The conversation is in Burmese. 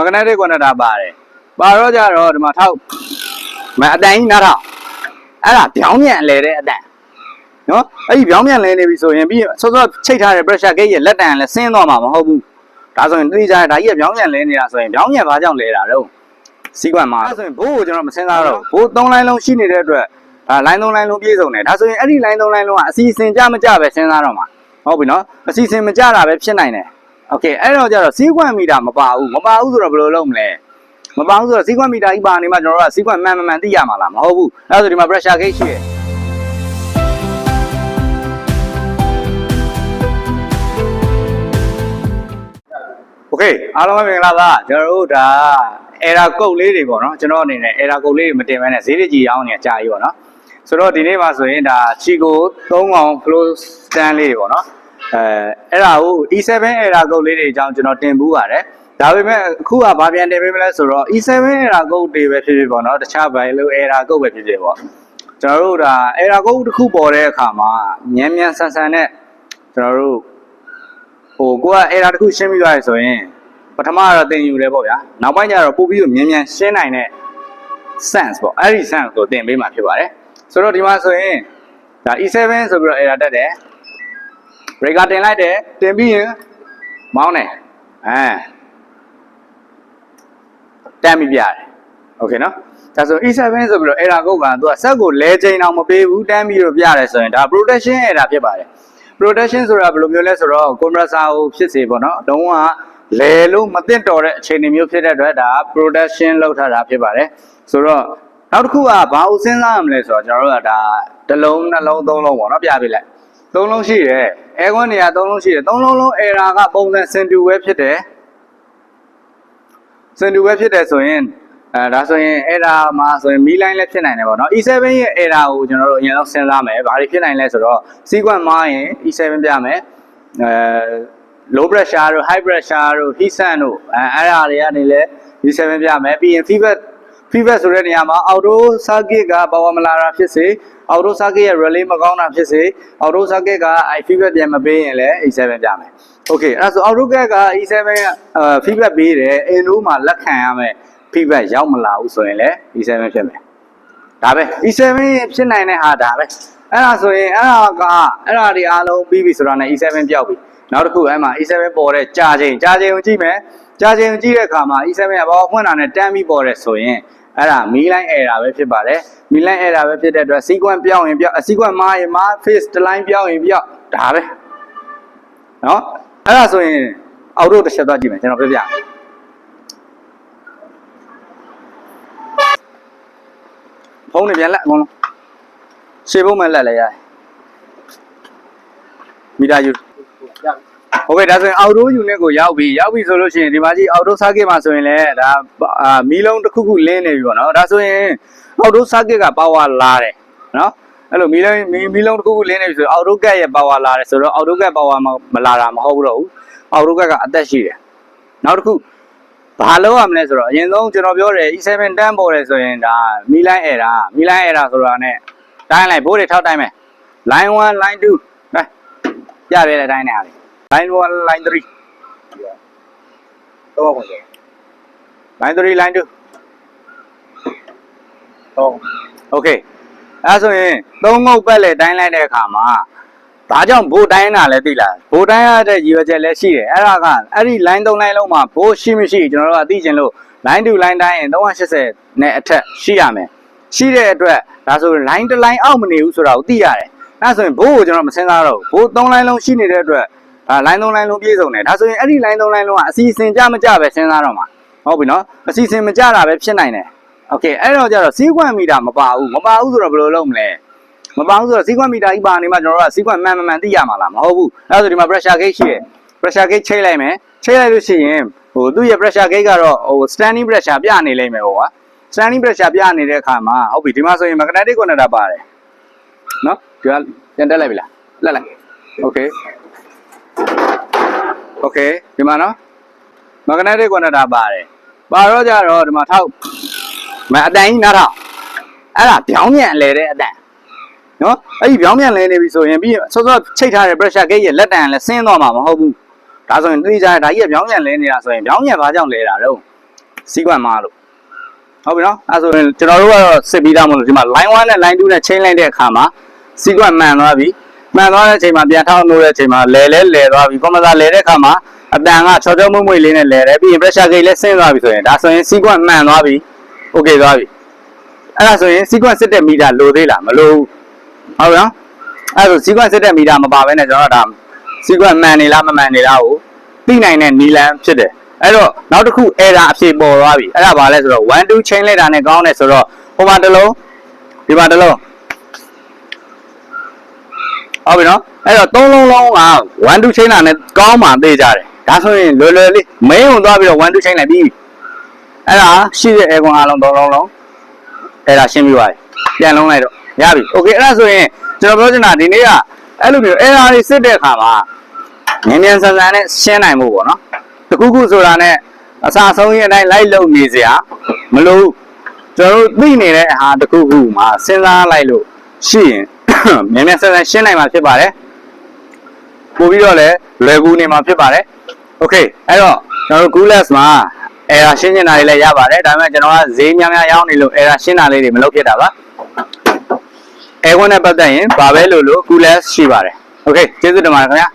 magnetic connector ပါတယ်ပါတော့ကြတော့ဒီမှာထောက်မအတန်ကြီးနားထောက်အဲ့ဒါပြောင်းပြန်လဲတဲ့အတန်နော်အဲ့ဒီပြောင်းပြန်လဲနေပြီဆိုရင်ပြီးစောစောချိတ်ထားတဲ့ pressure gauge ရဲ့လက်တန်လည်းဆင်းသွားမှာမဟုတ်ဘူးဒါဆိုရင်တိကျဒါကြီးကပြောင်းပြန်လဲနေတာဆိုရင်ပြောင်းပြန်ဘာကြောင့်လဲတာတော့စီကွန်မှာအဲ့ဆိုရင်ဘိုးကိုကျွန်တော်မစင်စားတော့ဘိုး၃လိုင်းလုံးရှိနေတဲ့အတွက်ဒါလိုင်း၃လိုင်းလုံးပြည့်စုံတယ်ဒါဆိုရင်အဲ့ဒီလိုင်း၃လိုင်းလုံးကအစီအစဉ်ကြမကြပဲစဉ်းစားတော့မှာဟုတ်ပြီနော်အစီအစဉ်မကြတာပဲဖြစ်နိုင်တယ် โอเคအဲ့တော့ကျတော့စီကွန်မီတာမပါဘူးမပါဘူးဆိုတော့ဘယ်လိုလုပ်မလဲမပါဘူးဆိုတော့စီကွန်မီတာကြီးပါနေမှကျွန်တော်တို့ကစီကွန်မှန်မှန်မှန်သိရမှာလားမဟုတ်ဘူးအဲ့ဒါဆိုဒီမှာ pressure gauge ရှိတယ် โอเคအားလုံးပဲမင်္ဂလာပါကျွန်တော်တို့ဒါ error code လေးတွေပေါ့နော်ကျွန်တော်အနေနဲ့ error code လေးတွေမတင်ဘဲနဲ့ဈေးတွေကြီးအောင်နေအကြာကြီးပေါ့နော်ဆိုတော့ဒီနေ့မှာဆိုရင်ဒါ Chico 3အောင် flow stand လေးတွေပေါ့နော် အဲအဲ့ဒါကို E7 error code လေးတွေအကြောင်းကျွန်တော်တင်ဘူးပါတယ်ဒါပေမဲ့အခုကဘာပြန်တင်ပေးမလဲဆိုတော့ E7 error code တွေပဲဖြစ်ဖြစ်ပေါ့နော်တခြားဘယ်လို error code ပဲဖြစ်ဖြစ်ပေါ့ကျွန်တော်တို့ဒါ error code တစ်ခုပေါ်တဲ့အခါမှာမြန်မြန်ဆန်ဆန်နဲ့ကျွန်တော်တို့ဟိုကိုက error တစ်ခုရှင်းပြီးသွားပြီဆိုရင်ပထမကတော့သင်ယူတယ်ပေါ့ဗျာနောက်ပိုင်းကျတော့ပို့ပြီးတော့မြန်မြန်ရှင်းနိုင်တဲ့ sense ပေါ့အဲ့ဒီ sense ကိုသင်ပေးမှာဖြစ်ပါတယ်ဆိုတော့ဒီမှာဆိုရင်ဒါ E7 ဆိုပြီးတော့ error တက်တယ် breaker တင်လိုက်တယ်တင်ပြီးရင်မောင်းတယ်အဲတမ်းပြီးပြတယ်โอเคနော်ဒါဆို E7 ဆိုပြီးတော့ error ကုတ်ကသူကစက်ကိုလဲချိန်အောင်မပေးဘူးတမ်းပြီးတော့ပြရတယ်ဆိုရင်ဒါ protection error ဖြစ်ပါတယ် protection ဆိုတာဘယ်လိုမျိုးလဲဆိုတော့ compressor ကိုဖြစ်စေပေါ့နော်။လုံးဝလဲလို့မသင့်တော်တဲ့အခြေအနေမျိုးဖြစ်တဲ့အတွက်ဒါ protection လောက်ထားတာဖြစ်ပါတယ်။ဆိုတော့နောက်တစ်ခုကဘာကိုစဉ်းစားရမလဲဆိုတော့ကျွန်တော်တို့ကဒါတစ်လုံးနှလုံးသုံးလုံးပေါ့နော်ပြပေးလိုက်။ သုံးလုံးရှိတယ်။ air con နေရာသုံးလုံးရှိတယ်။သုံးလုံးလုံး error ကပုံစံစင်တူပဲဖြစ်တယ်။စင်တူပဲဖြစ်တယ်ဆိုရင်အဲဒါဆိုရင် error မှာဆိုရင်မီးလိုင်းလည်းဖြစ်နိုင်တယ်ပေါ့နော် E7 ရဲ့ error ကိုကျွန်တော်တို့အရင်ဆုံးစဉ်းစားမယ်ဘာတွေဖြစ်နိုင်လဲဆိုတော့ sequence မှာရင် E7 ပြမယ်အဲ low pressure တို့ high pressure တို့ heat sink တို့အဲအဲ့ဒါတွေကနေလည်း E7 ပြမယ်ပြီးရင် feedback feedback ဆိုတဲ့နေရာမှာ auto circuit က power မလာတာဖြစ်စေ auto circuit ရဲ့ relay မကောင်းတာဖြစ်စေ auto circuit ကအဲ feedback ပြန်မပေးရင်လည်း E7 ပြမယ် okay အဲ့ဒါဆို auto circuit က E7 ရဲ့အဲ feedback ပေးတယ် Endo မှာလက်ခံရမယ် feedback ရောက်မလာဘူးဆိုရင်လည်း E7 ဖြစ်မယ်ဒါပဲ E7 ဖြစ်နိုင်တဲ့ဟာဒါပဲအဲ့ဒါဆိုရင်အဲ့ဒါကအဲ့ဒါတွေအားလုံးပြီးပြီဆိုတာနဲ့ E7 ပျောက်ပြီနောက်တစ်ခုအဲ့မှာ E7 ပေါ်တဲ့ကြာချိန်ကြာချိန်ကိုကြည့်မယ်ကြာချိန်ကိုကြည့်တဲ့အခါမှာ E7 ကဘာဖွင့်တာနဲ့တန်းပြီးပေါ်တဲ့ဆိုရင် အဲ့ဒါမီလိုင်း error ပဲဖြစ်ပါတယ်မီလိုင်း error ပဲဖြစ်တဲ့အတွက် sequence ပြောင်းရင်ပြောင်း sequence မှားရင်မှား phase တစ် line ပြောင်းရင်ပြောင်းဒါပဲနော်အဲ့ဒါဆိုရင်အောက်တို့တစ်ချက်သွားကြည့်မယ်ကျွန်တော်ပြပြမယ်ဖုန်းတွေပြန်လက်အကုန်လုံးရှေ့ဖုန်းမှလက်လဲရတယ်မီတာယူโဟုတ်ကဲ့ဒါဆိုရင်အော်တိုယူနစ်ကိုရောက်ပြီရောက်ပြီဆိုလို့ရှိရင်ဒီမှာကြီးအော်တိုဆာကစ်မှာဆိုရင်လည်းဒါမီးလုံးတစ်ခုခုလင်းနေပြီပေါ့နော်ဒါဆိုရင်အော်တိုဆာကစ်ကပါဝါလာတယ်နော်အဲ့လိုမီးလုံးမီးလုံးတစ်ခုခုလင်းနေပြီဆိုတော့အော်တိုကတ်ရဲ့ပါဝါလာတယ်ဆိုတော့အော်တိုကတ်ပါဝါမလာတာမဟုတ်ဘူးတော့ဘူးအော်တိုကတ်ကအသက်ရှိတယ်နောက်တစ်ခုဘာလုပ်ရမလဲဆိုတော့အရင်ဆုံးကျွန်တော်ပြောတယ် E7 တန်းပေါ်တယ်ဆိုရင်ဒါမီလိုင်း error မီလိုင်း error ဆိုတာ ਨੇ တိုင်းလိုက်ဘိုးတွေထောက်တိုင်းမယ် line 1 line 2ဟဲ့ရတယ်တဲ့အတိုင်းနဲ့ဟာလေ line 1 line 3တော့ပါစေ line 3 line 2တော့ okay အဲဆိုရင်သုံးငုတ်ပတ်လေတိုင်းလိုက်တဲ့အခါမှာဘာကြောင့်ဘိုးတိုင်းတာလဲသိလားဘိုးတိုင်းရတဲ့ရည်ရွယ်ချက်လည်းရှိတယ်အဲ့ဒါကအဲ့ဒီ line 3 line လုံးမှာဘိုးရှိမရှိကျွန်တော်တို့ကသိချင်လို့ line 2 line တိုင်းရင်380နဲ့အထက်ရှိရမယ်ရှိတဲ့အတွက်ဒါဆို line တစ် line အောက်မနေဘူးဆိုတာကိုသိရတယ်အဲ့ဆိုရင်ဘိုးကိုကျွန်တော်မစဉ်းစားတော့ဘူးဘိုး3 line လုံးရှိနေတဲ့အတွက် ဒါ line 3 line လုံးပြည့်စုံတယ်ဒါဆိုရင်အဲ့ဒီ line 3 line လုံးကအစီအစဉ်ကြမကြပဲစဉ်းစားတော့မှာဟုတ်ပြီနော်အစီအစဉ်မကြတာပဲဖြစ်နိုင်တယ်โอเคအဲ့တော့ကျတော့စီးကွမ်မီတာမပါဘူးမပါဘူးဆိုတော့ဘယ်လိုလုပ်မလဲ မပေါင်းဆိုတော့စီကွန်မီတာကြီးပါနေမှကျွန်တော်တို့ကစီကွန်မှန်မှန်မှန်သိရမှာလားမဟုတ်ဘူးအဲဒါဆိုဒီမှာ pressure gauge ရှိတယ် pressure gauge ချိန်လိုက်မယ်ချိန်လိုက်လို့ရှိရင်ဟိုသူ့ရဲ့ pressure gauge ကတော့ဟို standing pressure ပြနေလိမ့်မယ်ပေါ့ကွာ standing pressure ပြနေတဲ့အခါမှာဟုတ်ပြီဒီမှာဆိုရင် magnetic connector ပါတယ်နော်ဒီကပြန်တက်လိုက်ပြီလားလက်လိုက် okay okay ဒီမှာနော် magnetic connector ပါတယ်ပါတော့ကြတော့ဒီမှာထောက်မအတန်ကြီးနားထောက်အဲ့ဒါပြောင်းပြန်လဲတဲ့အတန်နော်အဲ့ဒီပြောင်းပြန်လဲနေပြီဆိုရင်ပြီးစောစောချိတ်ထားတဲ့ pressure gauge ရဲ့လက်တန်လည်းဆင်းသွားမှာမဟုတ်ဘူးဒါဆိုရင်တိကျဒါကြီးကပြောင်းပြန်လဲနေတာဆိုရင်ပြောင်းပြန်ဘာကြောင့်လဲတာတော့စီးကွက်မှားလို့ဟုတ်ပြီနော်အဲဆိုရင်ကျွန်တော်တို့ကတော့စစ်ပြီးသားမလို့ဒီမှာ line 1နဲ့ line 2နဲ့ချိန်လိုက်တဲ့အခါမှာစီးကွက်မှန်သွားပြီ မှန်သွားတဲ့အချိန်မှာပြန်ထောက်လို့တဲ့အချိန်မှာလဲလဲလဲသွားပြီကွန်ပျူတာလဲတဲ့အခါမှာအတန်ကချောချောမွေ့မွေ့လေးနဲ့လဲတယ်ပြီးရင် pressure gauge လည်းဆင်းသွားပြီဆိုရင်ဒါဆိုရင်စီးကွက်မှန်သွားပြီ okay သွားပြီအဲ့ဒါဆိုရင်စီးကွက်စစ်တဲ့မီတာလိုသေးလားမလိုဘူးဟုတ်ပြီနော်အဲ့ဒါဆိုစီးကွက်စစ်တဲ့မီတာမပါဘဲနဲ့ကျွန်တော်တို့ဒါစီးကွက်မှန်နေလားမမှန်နေလားကိုသိနိုင်တဲ့နီလန်ဖြစ်တယ်အဲ့တော့နောက်တစ်ခု error အဖြစ်ပေါ်သွားပြီအဲ့ဒါဘာလဲဆိုတော့1 2 chain လိုက်တာနဲ့ကောင်းတယ်ဆိုတော့ဟိုမှာတစ်လုံးဒီမှာတစ်လုံး ဟုတ်ပြီနော်အဲ့တော့သုံးလုံးလုံးက1 2 chain တာနဲ့ကောင်းမှသိကြတယ်ဒါဆိုရင်လွယ်လွယ်လေး main ကိုသွားပြီးတော့1 2 chain လိုက်ပြီးပြီအဲ့ဒါရှိတဲ့ air con အားလုံးသုံးလုံးလုံးအဲ့ဒါရှင်းပြီးသွားပြီပြန်လုံးလိုက်တော့ရပြီ okay အဲ့ဒါဆိုရင်ကျွန်တော်ပြောချင်တာဒီနေ့ကအဲ့လိုမျိုး error တွေစစ်တဲ့အခါမှာမြန်မြန်ဆန်ဆန်နဲ့ရှင်းနိုင်မှုပေါ့နော်တခုခုဆိုတာနဲ့အစာဆုံးရင်အတိုင်းလိုက်လုံနေစရာမလိုဘူးကျွန်တော်တို့သိနေတဲ့အဟာတခုခုမှာစဉ်းစားလိုက်လို့ရှိရင် မြန်မြန်ဆန်ဆန်ရှင်းနိုင်မှာဖြစ်ပါတယ်ပို့ပြီးတော့လည်းလွယ်ကူနေမှာဖြစ်ပါတယ် okay အဲ့တော့ကျွန်တော်တို့ Googless မှာ error ရှင်းနေတာတွေလည်းရပါတယ်ဒါပေမဲ့ကျွန်တော်ကဈေးများများရောင်းနေလို့ error ရှင်းတာလေးတွေမလုပ်ဖြစ်တာပါအဲကွန်းနဲ့ပတ်သက်ရင်ဘာပဲလို့လို့ Googless ရှိပါတယ် okay ကျေးဇူးတင်ပါတယ်ခင်ဗျာ